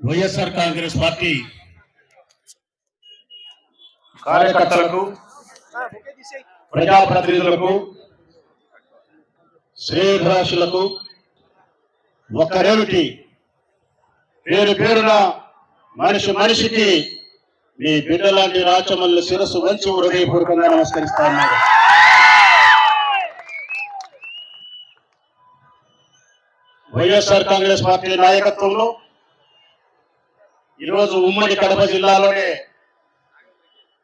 YSR Congress party కార్యకర్తలకు ప్రజాప్రతినిధులకు శ్రేయభిలాషులకు ఒక్కరేమిటి? పేరు పేరున మనిషి మనిషికి మీ బిడ్డలాంటి రాచమల్లి శిరస్సు వంచి హృదయపూర్వకంగా నమస్కరిస్తాను వైఎస్ఆర్ కాంగ్రెస్ పార్టీ నాయకత్వంలో ఈరోజు ఉమ్మడి కడప జిల్లాలోనే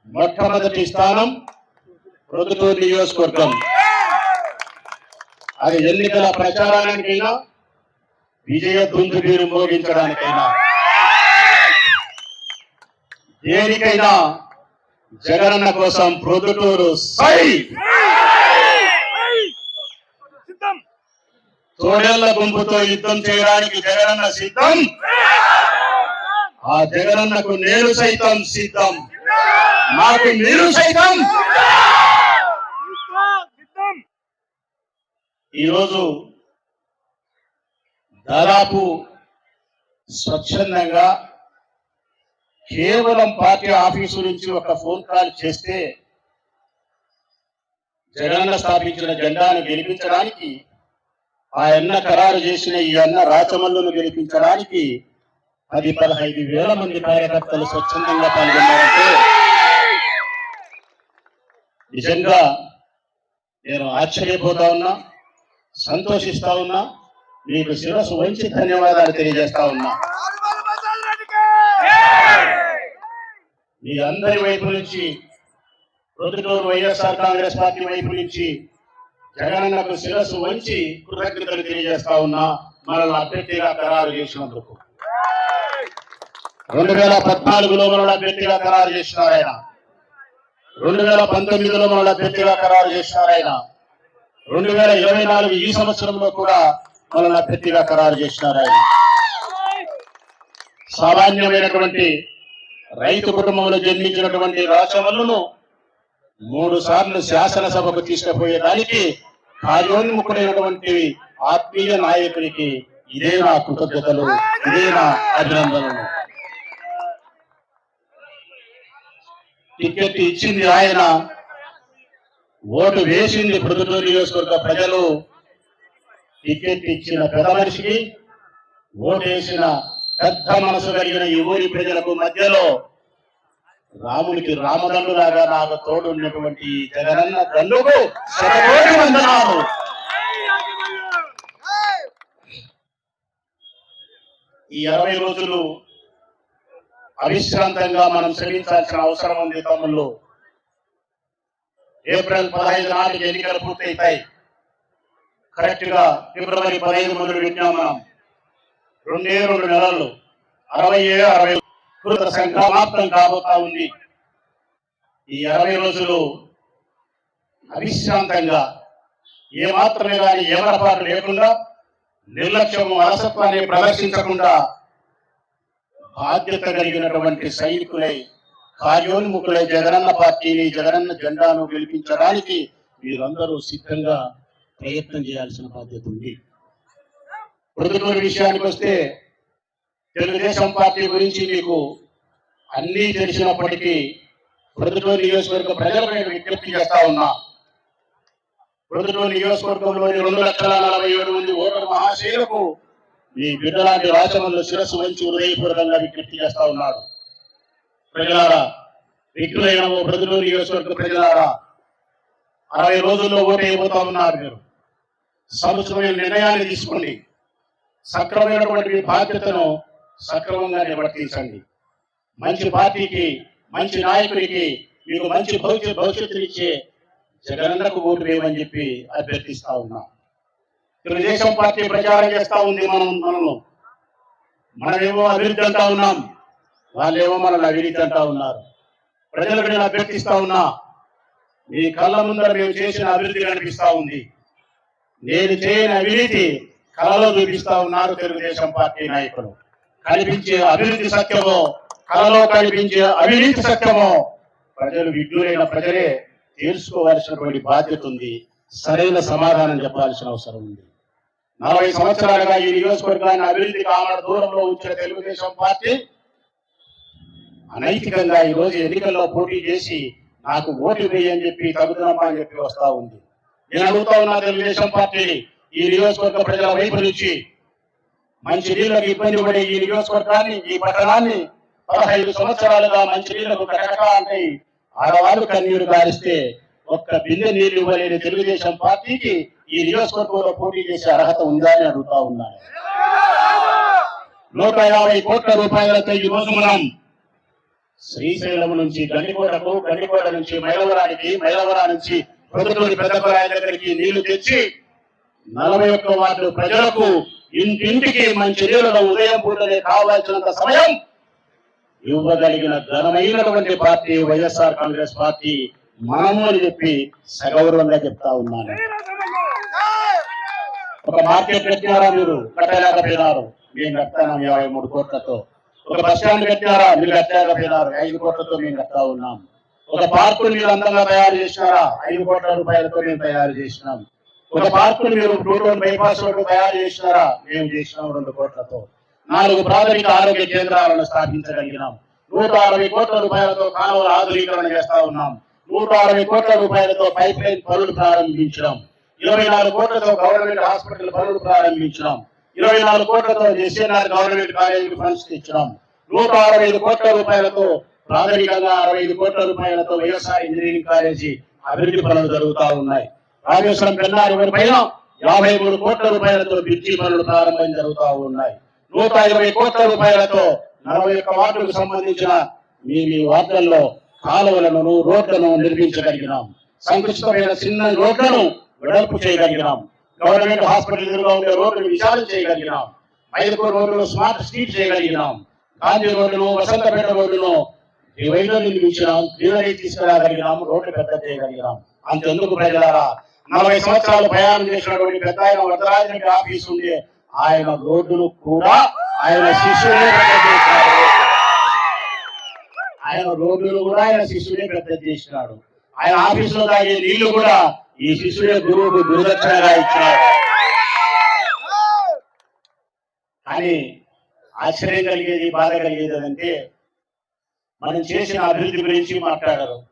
మొట్టమొదటి స్థానం ప్రొద్దుటూరు నియోజకవర్గం. అది ఎన్నికల ప్రచారానికైనా విజయ దుందుబీరు మోగించడానికైనా. దేనికైనా జగనన్న కోసం ప్రొద్దుటూరు సై! తోడేళ్ళ గుంపుతో యుద్ధం చేయడానికి జగనన్న సిద్ధం! ఆ జగనన్నకు నేను సైతం సిద్ధం. నాకు మీరు సైతం. ఈరోజు దాదాపు స్వచ్ఛందంగా కేవలం పార్టీ ఆఫీసు నుంచి ఒక ఫోన్ కాల్ చేస్తే జగనన్న స్థాపించిన జెండాను గెలిపించడానికి ఆ అన్న ఖరారు చేసిన ఈ అన్న రాచమల్లును గెలిపించడానికి పది పదహైదు వేల మంది కార్యకర్తలు స్వచ్ఛందంగా పాల్గొన్నారంటే నిజంగా నేను ఆశ్చర్యపోతా ఉన్నా సంతోషిస్తా ఉన్నా మీకు శిరస్సు వంచి ధన్యవాదాలు తెలియజేస్తా ఉన్నా. మీ అందరి వైపు నుంచి ప్రొద్దుటూరు వైఎస్ఆర్ కాంగ్రెస్ పార్టీ వైపు నుంచి జగనన్నకు శిరస్సు వంచి కృతజ్ఞతలు తెలియజేస్తా ఉన్నా. మనల్ని అభ్యర్థిగా ఖరారు చేసినందుకు. రెండు వేల పద్నాలుగులో మనల్ని అభ్యర్థిగా ఖరారు చేసినారు ఆయన. రెండు వేల పంతొమ్మిదిలో మనల్ని అభ్యర్థిగా ఖరారు చేసినారు ఆయన. రెండు వేల ఇరవై నాలుగు ఈ సంవత్సరంలో కూడా మనల్ని అభ్యర్థిగా ఖరారు చేసినారు ఆయన. సామాన్యమైనటువంటి రైతు కుటుంబంలో జన్మించినటువంటి రాచవల్లును మూడు సార్లు శాసనసభకు తీసుకుపోయేదానికి కార్యోన్ముఖుడైనటువంటి ఆత్మీయ నాయకునికి ఇదే నా కృతజ్ఞతలు ఇదే నా అభినందనలు. టికెట్ ఇచ్చింది ఆయన. ఓటు వేసింది ప్రొద్దుటూరు నియోజకవర్గ ప్రజలు. టికెట్ ఇచ్చిన పెద్ద మనిషికి ఓటు వేసిన పెద్ద మనసు కలిగిన ఈ ఊరి ప్రజలకు మధ్యలో రామునికి రామదండులాగా నాకు తోడు ఉన్నటువంటి జగనన్న దండుకు శతకోటి వందనాలు. ఈ అరవై రోజులు అవిశ్రాంతంగా మనం శ్రమించాల్సిన అవసరం ఉంది తమ్ముళ్ళు. ఏప్రిల్ పదహైదు నాటికి ఎన్నికలు పూర్తయితాయి. కరెక్ట్గా ఫిబ్రవరి పదహైదు మొదలు పెట్టినాం మనం. రెండే రెండు నెలలు. అరవై అరవై కృత సంక్రమాప్తం కాబోతా ఉంది. ఈ అరవై రోజులు అవిశ్రాంతంగా ఏ కానీ ఏమరపాటు లేకుండా నిర్లక్ష్యము అలసత్వాన్ని ప్రదర్శించకుండా బాధ్యత కలిగినటువంటి సైనికులై కార్యోన్ముఖులై జగనన్న పార్టీని జగనన్న జెండాను గెలిపించడానికి మీరందరూ సిద్ధంగా ప్రయత్నం చేయాల్సిన బాధ్యత ఉంది. ప్రొద్దుటూరు విషయానికి వస్తే తెలుగుదేశం పార్టీ గురించి మీకు అన్నీ తెలిసినప్పటికీ ప్రొద్దుటూరు నియోజకవర్గ ప్రజలకు నేను విజ్ఞప్తి చేస్తా ఉన్నా. ప్రొద్దుటూరు నియోజకవర్గంలోని రెండు లక్షల నలభై ఏడు మంది ఓటర్ మహాశీలకు మీ బిడ్డలాంటి రాచమల్లు శిరస్సు వంచి హృదయపూర్వకంగా విజ్ఞప్తి చేస్తా ఉన్నారు. ప్రజలారా విఘ్నులైన ప్రజలు నియోజకవర్గ ప్రజలారా అరవై రోజుల్లో ఓటు అయిపోతా ఉన్నారు మీరు. సంవత్సరమైన నిర్ణయాన్ని తీసుకోండి. సక్రమైనటువంటి మీ బాధ్యతను సక్రమంగా నిర్వర్తించండి. మంచి పార్టీకి మంచి నాయకుడికి మీకు మంచి భవిష్యత్ భవిష్యత్తునిచ్చే జగనన్నకు ఓటు వేయమని చెప్పి అభ్యర్థిస్తా ఉన్నా. తెలుగుదేశం పార్టీ ప్రచారం చేస్తా ఉంది మనం మనము. మనమేమో అభివృద్ధి అంటా ఉన్నాం. వాళ్ళేమో మనల్ని అవినీతి అంటా ఉన్నారు. ప్రజలకు నేను అభ్యర్థిస్తా ఉన్నా మీ కళ్ళ ముందర మేము చేసిన అభివృద్ధి కనిపిస్తా ఉంది. నేను చేయని అవినీతి కళలో చూపిస్తా ఉన్నారు తెలుగుదేశం పార్టీ నాయకులు. కనిపించే అభివృద్ధి సత్యమో కళలో కనిపించే అవినీతి సత్యమో ప్రజలు విఘ్నులైన ప్రజలే తీర్చుకోవాల్సినటువంటి బాధ్యత ఉంది. సరైన సమాధానం చెప్పాల్సిన అవసరం ఉంది. నలభై సంవత్సరాలుగా ఈ నియోజకవర్గాన్ని అభివృద్ధి కావడం దూరంలో ఉంచిన తెలుగుదేశం పార్టీ అనైతికంగా ఈ ఎన్నికల్లో పోటీ చేసి నాకు ఓటు వేయని చెప్పి తగుదనమ్మా అని చెప్పి వస్తా ఉంది. నేను అడుగుతా ఉన్నా తెలుగుదేశం పార్టీని ఈ నియోజకవర్గ ప్రజల వైపు నుంచి మంచి నీళ్ళకు ఇబ్బంది పడే ఈ నియోజకవర్గాన్ని ఈ పట్టణాన్ని పదహైదు సంవత్సరాలుగా మంచి నీళ్ళకు కటకట అంటే ఆడవాళ్ళు కన్నీరు గారిస్తే ఒక్క బిందె నీళ్ళు ఇవ్వలేని తెలుగుదేశం పార్టీకి ఈ నియోజకవర్గంలో పోటీ చేసే అర్హత ఉందా అని అడుగుతా ఉన్నాను నూట యాభై కోట్ల రూపాయలతో ఈ రోజు మనం శ్రీశైలం నుంచి గండికోటకు గండికోట నుంచి మైలవరానికి మైలవరా నుంచి ప్రొద్దుటూరి పెద్ద దగ్గరికి నీళ్ళు తెచ్చి నలభై ఒక్క వార్డు ప్రజలకు ఇంటింటికి మంచి నీళ్ళను ఉదయం పూటనే కావాల్సినంత సమయం ఇవ్వగలిగిన ఘనమైనటువంటి పార్టీ వైఎస్ఆర్ కాంగ్రెస్ పార్టీ. మనము అని చెప్పి సగౌరవంగా చెప్తా ఉన్నాను. ఒక మార్కెట్ కట్టినారా మీరు? కట్టలేకపోయినారు. మేము కట్టాను యాభై మూడు కోట్లతో. ఒక బస్ స్టాండ్ కట్టినారా మీరు కట్టలేకపోయినారు. ఐదు కోట్లతో మేము కట్టా ఉన్నాం. ఒక పార్కుని మీరు అందంగా తయారు చేసినారా? ఐదు కోట్ల రూపాయలతో మేము తయారు చేసినాం. ఒక పార్కుని మీరు టూటోన్ బైపాస్ రోడ్డు తయారు చేసినారా? మేము చేసినాం రెండు కోట్లతో. నాలుగు ప్రాథమిక ఆరోగ్య కేంద్రాలను స్థాపించగలిగినాం. నూట అరవై కోట్ల రూపాయలతో కాలువల ఆధునీకరణ చేస్తా ఉన్నాం. నూట అరవై కోట్ల రూపాయలతో పైప్ లైన్ పనులు ప్రారంభించడం ఇరవై నాలుగు కోట్లతో గవర్నమెంట్ హాస్పిటల్ పనులు ప్రారంభించడం ఇరవై నాలుగు కోట్లతో ఎస్ఎన్ఆర్ గవర్నమెంట్ కాలేజీకి ఫండ్స్ తెచ్చడం నూట అరవై ఐదు కోట్ల రూపాయలతో ప్రాథమికంగా అరవై ఐదు కోట్ల రూపాయలతో వ్యవసాయ ఇంజనీరింగ్ కాలేజీ అభివృద్ధి పనులు జరుగుతూ ఉన్నాయి. రాజేశ్వరం పెన్నారి పైన యాభై మూడు కోట్ల రూపాయలతో బ్రిడ్జి పనులు ప్రారంభం జరుగుతూ ఉన్నాయి. నూట ఇరవై కోట్ల రూపాయలతో నలభై ఒక్క వార్డులకు సంబంధించిన మీ మీ వార్డుల్లో కాలువలను రోడ్లను నిర్మించగలిగినాం. సంకుచితమైన చిన్న రోడ్లను వెడల్పు చేయగలిగినాం. గవర్నమెంట్ హాస్పిటల్ ఎదురుగా ఉండే రోడ్లను విశాలం చేయగలిగినాం. మైదుకూరు రోడ్లను స్మార్ట్ స్ట్రీట్ చేయగలిగినాం. గాంధీ రోడ్డును వసంతపేట రోడ్డును డివైడర్ నిర్మించినాం. గ్రీనరీ తీసుకురాగలిగినాం. రోడ్లు పెద్ద చేయగలిగినాం. అంతెందుకు ప్రజలారా? నలభై సంవత్సరాలు ప్రయాణం చేసినటువంటి పెద్ద ఆయన వరదరాజు ఆఫీస్ ఉండే ఆయన రోడ్డును కూడా ఆయన శిష్యులే చేశారు. ఆయన రోడ్డును కూడా ఆయన శిష్యుడే పెద్ద చేసినాడు. ఆయన ఆఫీసులో తాగే నీళ్ళు కూడా ఈ శిష్యుడే గురువుకు గురుదక్షిణగా ఇచ్చినాడు కానీ ఆశ్చర్యం కలిగేది బాధ కలిగేది అంటే మనం చేసిన అభివృద్ధి గురించి మాట్లాడరు.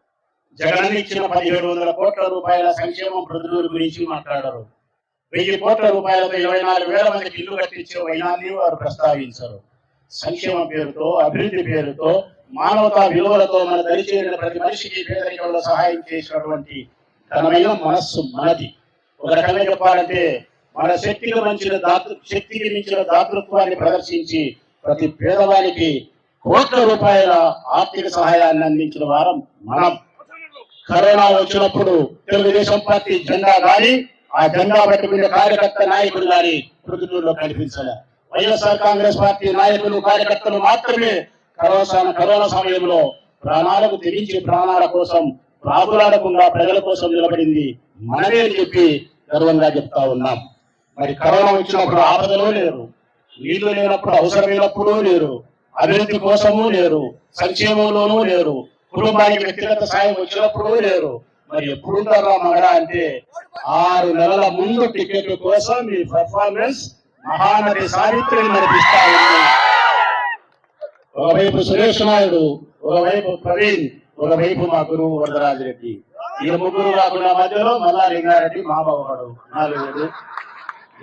జగన్ ఇచ్చిన పదిహేడు వందల కోట్ల రూపాయల సంక్షేమం ప్రజల గురించి మాట్లాడరు. వెయ్యి కోట్ల రూపాయలతో ఇరవై నాలుగు వేల మందికి ఇల్లు కట్టించే వైనాన్ని వారు ప్రస్తావించరు. సంక్షేమ పేరుతో అభివృద్ధి పేరుతో మానవతా విలువలతో మన దరిచేరిన ప్రతి మనిషికి పేదరికంలో సహాయం చేసినటువంటి ఘనమైన మనస్సు మనది. ఒక రకంగా చెప్పాలంటే మన శక్తికి మించిన దాతృ శక్తికి మించిన దాతృత్వాన్ని ప్రదర్శించి ప్రతి పేదవానికి కోట్ల రూపాయల ఆర్థిక సహాయాన్ని అందించిన వారం మనం. కరోనా వచ్చినప్పుడు తెలుగుదేశం పార్టీ జెండా గాని ఆ జెండా పట్టుకునే కార్యకర్త నాయకులు గాని ప్రతిదూరులో కనిపించలే. వైఎస్ఆర్ కాంగ్రెస్ పార్టీ నాయకులు కార్యకర్తలు మాత్రమే కరోనా కరోనా సమయంలో ప్రాణాలకు తెగించి ప్రాణాల కోసం రాబులాడకుండా ప్రజల కోసం నిలబడింది మనమే అని చెప్పి గర్వంగా చెప్తా ఉన్నాం. మరి కరోనా వచ్చినప్పుడు ఆపదలో లేరు నీళ్ళు లేనప్పుడు అవసరమైనప్పుడు లేరు అభివృద్ధి కోసము లేరు సంక్షేమంలోనూ లేరు కుటుంబానికి వ్యక్తిగత సాయం వచ్చినప్పుడు లేరు. మరి ఎప్పుడు మగడా అంటే ఆరు నెలల ముందు టికెట్ కోసం మీ పర్ఫార్మెన్స్ మహానటి సావిత్రిని నడిపిస్తా ఒకవైపు సురేష్ నాయుడు ఒకవైపు ప్రవీణ్ ఒకవైపు మా గురువు వరదరాజిరెడ్డి. ఈ ముగ్గురు కాకుండా మధ్యలో మల్లా లింగారెడ్డి మామవాడు నాలుగు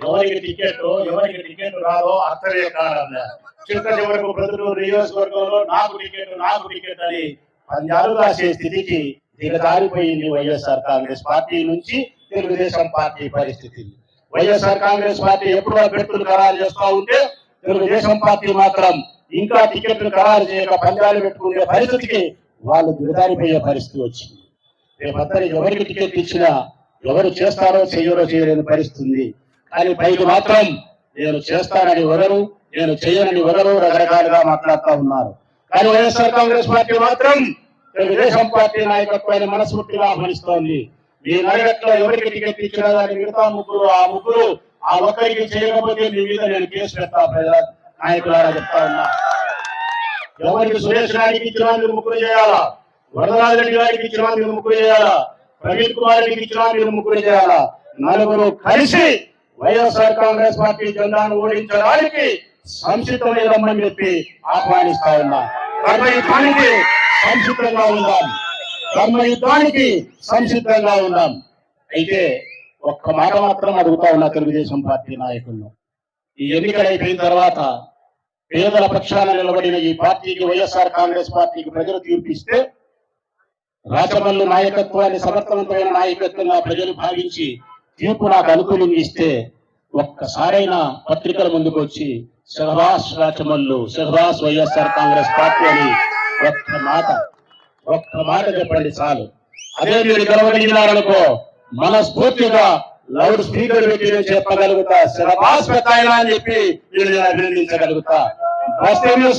ఎవరికి టికెట్ ఎవరికి టికెట్ రాదో అర్థమే కారణంగా చిట్ట చివరకు ప్రజలు నియోజకవర్గంలో నాకు టికెట్ నాకు టికెట్ అని పంజాలు రాసే స్థితికి దిగజారిపోయింది వైఎస్ఆర్ కాంగ్రెస్ పార్టీ నుంచి తెలుగుదేశం పార్టీ పరిస్థితి. వైఎస్ఆర్ కాంగ్రెస్ పార్టీ ఎప్పుడు అభ్యర్థులు ఖరారు చేస్తా ఉంటే తెలుగుదేశం పార్టీ మాత్రం ఇంకా టికెట్లు ఖరారు చేయక పంజాలు పెట్టుకునే పరిస్థితికి వాళ్ళు దిగదారిపోయే పరిస్థితి వచ్చింది. రేపంతా ఎవరికి టికెట్ ఇచ్చినా ఎవరు చేస్తారో చేయరో చేయలేని పరిస్థితి కానీ పైకి మాత్రం నేను చేస్తానని ఎవరు నేను చేయనని ఎవరు రకరకాలుగా మాట్లాడుతూ ఉన్నారు. కానీ వైఎస్ఆర్ కాంగ్రెస్ పార్టీ మాత్రం తెలుగుదేశం పార్టీ నాయకత్వాన్ని మనస్ఫూర్తిగా ఆహ్వానిస్తోంది. మీ నాయకత్వం ఎవరికి టికెట్ ఇచ్చినా దాని మిగతా ముగ్గురు ఆ ముగ్గురు ఆ ఒక్కరికి చేయకపోతే మీ మీద నేను కేసు పెడతా ప్రజల నాయకులారా చెప్తా ఉన్నా. ఎవరికి సురేష్ నాయుడికి ఇచ్చినా మీరు ముగ్గురు చేయాలా? వరదరాజరెడ్డి గారికి ఇచ్చినా మీరు ముగ్గురు చేయాలా? ప్రవీణ్ కుమార్ రెడ్డికి ఇచ్చినా మీరు ముగ్గురు చేయాలా? నలుగురు కలిసి వైఎస్ఆర్ కాంగ్రెస్ పార్టీ జెండాను ఓడించడానికి సంసిద్ధమై రమ్మని చెప్పి ఆహ్వానిస్తా ఉన్నా. ధర్మయుద్ధానికి సంసిద్ధంగా ఉందాం. ధర్మయుద్ధానికి సంసిద్ధంగా ఉన్నాం. అయితే ఒక్క మాట మాత్రం అడుగుతా ఉన్నా తెలుగుదేశం పార్టీ నాయకులను ఈ ఎన్నికలు అయిపోయిన తర్వాత పేదల పక్షాన నిలబడిన ఈ పార్టీకి వైఎస్ఆర్ కాంగ్రెస్ పార్టీకి ప్రజలు తీర్పిస్తే రాజమల్లు నాయకత్వాన్ని సమర్థవంతమైన నాయకత్వంగా ప్రజలు భావించి తీర్పు నాకు అనుకూలంగా ఇస్తే ఒక్కసారైనా పత్రికల ముందుకు వచ్చి షహబాస్ రాచమల్లు షహబాస్ వైఎస్ఆర్ కాంగ్రెస్ పార్టీ అని ఒక్క మాట ఒక్క మాట చెప్పండి చాలు. అదే మీరు గెలవగలిగినారనుకో మనస్ఫూర్తిగా లౌడ్ స్పీకర్ పెట్టి నేను చెప్పగలుగుతా. షహబాస్ పెద్దాయన అని చెప్పి నేను నేను అభినందించగలుగుతా.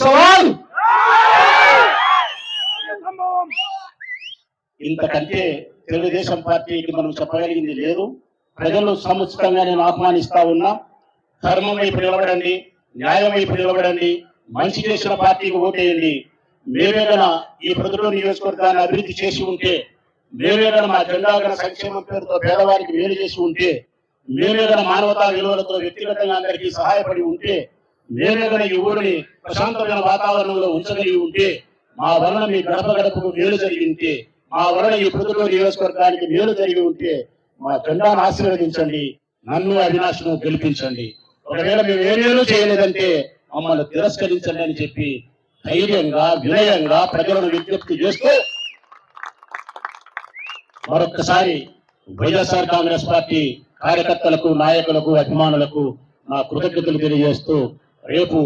సవాల్! ఇంతకంటే తెలుగుదేశం పార్టీకి మనం చెప్పగలిగింది లేదు. ప్రజలు సముచితంగా నేను ఆహ్వానిస్తా ఉన్నా. ధర్మం వైపు నిలబడండి న్యాయం వైపు నిలబడండి మంచి చేసిన పార్టీకి ఓటేయండి. మేమే గన ఈ ప్రజలు నియోజకవర్గాన్ని అభివృద్ధి చేసి ఉంటే మేమే గన మా జెండా గన సంక్షేమం పేరుతో పేదవారికి మేలు చేసి ఉంటే మేమే గన మానవతా విలువలతో వ్యక్తిగతంగా అందరికీ సహాయపడి ఉంటే మేమే గన ఈ ఊరిని ప్రశాంతమైన వాతావరణంలో ఉంచగలిగి ఉంటే మా వలన మీ గడప గడపకు మేలు జరిగి ఉంటే మా వలన ఈ ప్రజలు నియోజకవర్గానికి మేలు జరిగి ఉంటే మా జెండాను ఆశీర్వదించండి నన్ను అవినాశను గెలిపించండి. ఒకవేళ మేము ఏమేమో చేయలేదంటే మమ్మల్ని తిరస్కరించండి అని చెప్పి ధైర్యంగా వినయంగా ప్రజలను విజ్ఞప్తి చేస్తూ మరొక్కసారి వైఎస్ఆర్ కాంగ్రెస్ పార్టీ కార్యకర్తలకు నాయకులకు అభిమానులకు నా కృతజ్ఞతలు తెలియజేస్తూ రేపు